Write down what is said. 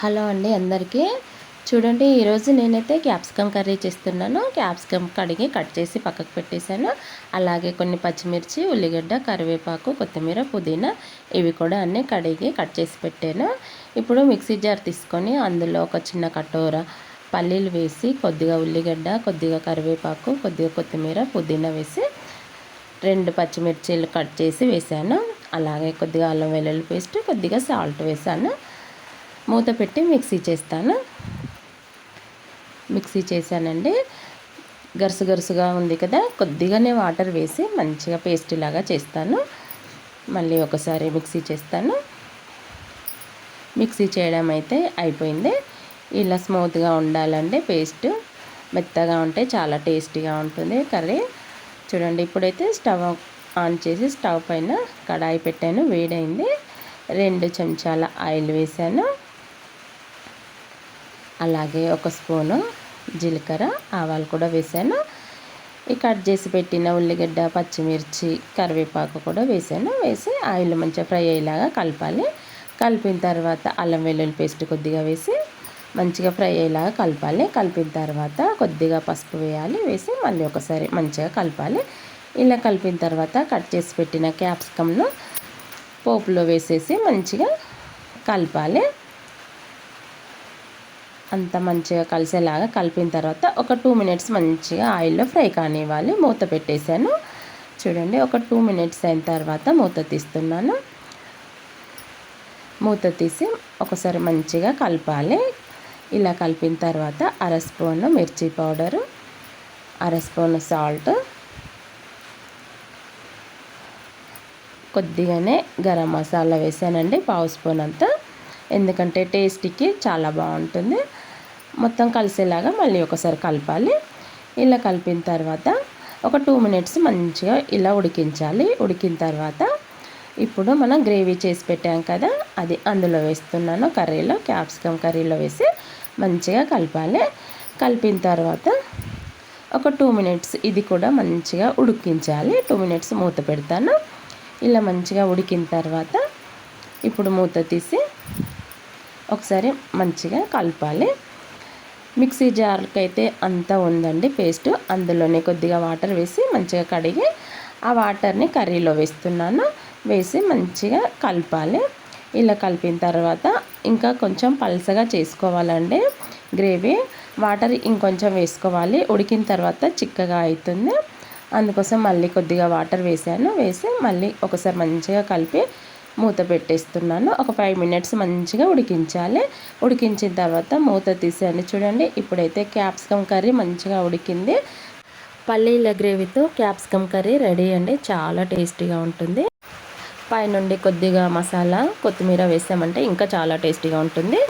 Hello అండి అందరికీ. చూడండి ఈరోజు నేనైతే క్యాప్సికమ్ కర్రీ చేస్తున్నాను. క్యాప్సికమ్ కడిగి కట్ చేసి పక్కకు పెట్టేశాను. అలాగే కొన్ని పచ్చిమిర్చి ఉల్లిగడ్డ కరివేపాకు కొత్తిమీర పుదీనా ఇవి కూడా అన్నీ కడిగి కట్ చేసి పెట్టాను. ఇప్పుడు మిక్సీ జార్ తీసుకొని అందులో ఒక చిన్న కటోర పల్లీలు వేసి కొద్దిగా ఉల్లిగడ్డ కొద్దిగా కరివేపాకు కొద్దిగా కొత్తిమీర పుదీనా వేసి రెండు పచ్చిమిర్చీలు కట్ చేసి వేసాను అలాగే కొద్దిగా అల్లం వెల్లుల్లి పేస్ట్ కొద్దిగా సాల్ట్ వేసాను మూత పెట్టి మిక్సీ చేస్తాను. మిక్సీ చేశానండి. గరుసు గరుసుగా ఉంది కదా కొద్దిగానే వాటర్ వేసి మంచిగా పేస్ట్ లాగా చేస్తాను. మళ్ళీ ఒకసారి మిక్సీ చేస్తాను. మిక్సీ చేయడం అయితే అయిపోయింది. ఇలా స్మూత్గా ఉండాలండి పేస్ట్ మెత్తగా ఉంటే చాలా టేస్టీగా ఉంటుంది కర్రీ. చూడండి ఇప్పుడైతే స్టవ్ ఆన్ చేసి స్టవ్ పైన కడాయి పెట్టాను వేడైంది. రెండు చెంచాల ఆయిల్ వేసాను. అలాగే ఒక స్పూను జీలకర్ర ఆవాలు కూడా వేసాను. ఈ కట్ చేసి పెట్టిన ఉల్లిగడ్డ పచ్చిమిర్చి కరివేపాకు కూడా వేసాను. వేసి ఆయిల్ మంచిగా ఫ్రై అయ్యేలాగా కలపాలి. కలిపిన తర్వాత అల్లం వెల్లుల్లి పేస్ట్ కొద్దిగా వేసి మంచిగా ఫ్రై అయ్యేలాగా కలపాలి. కలిపిన తర్వాత కొద్దిగా పసుపు వేయాలి. వేసి మళ్ళీ ఒకసారి మంచిగా కలపాలి. ఇలా కలిపిన తర్వాత కట్ చేసి పెట్టిన క్యాప్సికమ్ను పోపులో వేసేసి మంచిగా కలపాలి. అంత మంచిగా కలిసేలాగా కలిపిన తర్వాత ఒక టూ మినిట్స్ మంచిగా ఆయిల్లో ఫ్రై కానివ్వాలి. మూత పెట్టేశాను. చూడండి ఒక టూ మినిట్స్ అయిన తర్వాత మూత తీస్తున్నాను. మూత తీసి ఒకసారి మంచిగా కలపాలి. ఇలా కలిపిన తర్వాత అర స్పూన్ మిర్చి పౌడరు అర స్పూన్ సాల్ట్ కొద్దిగానే గరం మసాలా వేసానండి పావు స్పూన్ అంతా. ఎందుకంటే టేస్టీకి చాలా బాగుంటుంది. మొత్తం కలిసేలాగా మళ్ళీ ఒకసారి కలపాలి. ఇలా కలిపిన తర్వాత ఒక టూ మినిట్స్ మంచిగా ఇలా ఉడికించాలి. ఉడికిన తర్వాత ఇప్పుడు మనం గ్రేవీ చేసి పెట్టాం కదా అది అందులో వేస్తున్నాను. కర్రీలో క్యాప్సికమ్ కర్రీలో వేసి మంచిగా కలపాలి. కలిపిన తర్వాత ఒక టూ మినిట్స్ ఇది కూడా మంచిగా ఉడికించాలి. టూ మినిట్స్ మూత పెడతాను. ఇలా మంచిగా ఉడికిన తర్వాత ఇప్పుడు మూత తీసి ఒకసారి మంచిగా కలపాలి. మిక్సీ జార్కి అయితే అంతా ఉందండి పేస్ట్. అందులోనే కొద్దిగా వాటర్ వేసి మంచిగా కడిగి ఆ వాటర్ని కర్రీలో వేస్తున్నాను. వేసి మంచిగా కలపాలి. ఇలా కలిపిన తర్వాత ఇంకా కొంచెం పలసగా చేసుకోవాలండి. గ్రేవీ వాటర్ ఇంకొంచెం వేసుకోవాలి. ఉడికిన తర్వాత చిక్కగా అవుతుంది. అందుకోసం మళ్ళీ కొద్దిగా వాటర్ వేసాను. వేసి మళ్ళీ ఒకసారి మంచిగా కలిపి మూత పెట్టేస్తున్నాను. ఒక ఫైవ్ మినిట్స్ మంచిగా ఉడికించాలి. ఉడికించిన తర్వాత మూత తీసాను చూడండి ఇప్పుడైతే క్యాప్సికమ్ కర్రీ మంచిగా ఉడికింది. పల్లీల గ్రేవీతో క్యాప్సికమ్ కర్రీ రెడీ అండి. చాలా టేస్టీగా ఉంటుంది. పైనుండి కొద్దిగా మసాలా కొత్తిమీర వేసామంటే ఇంకా చాలా టేస్టీగా ఉంటుంది.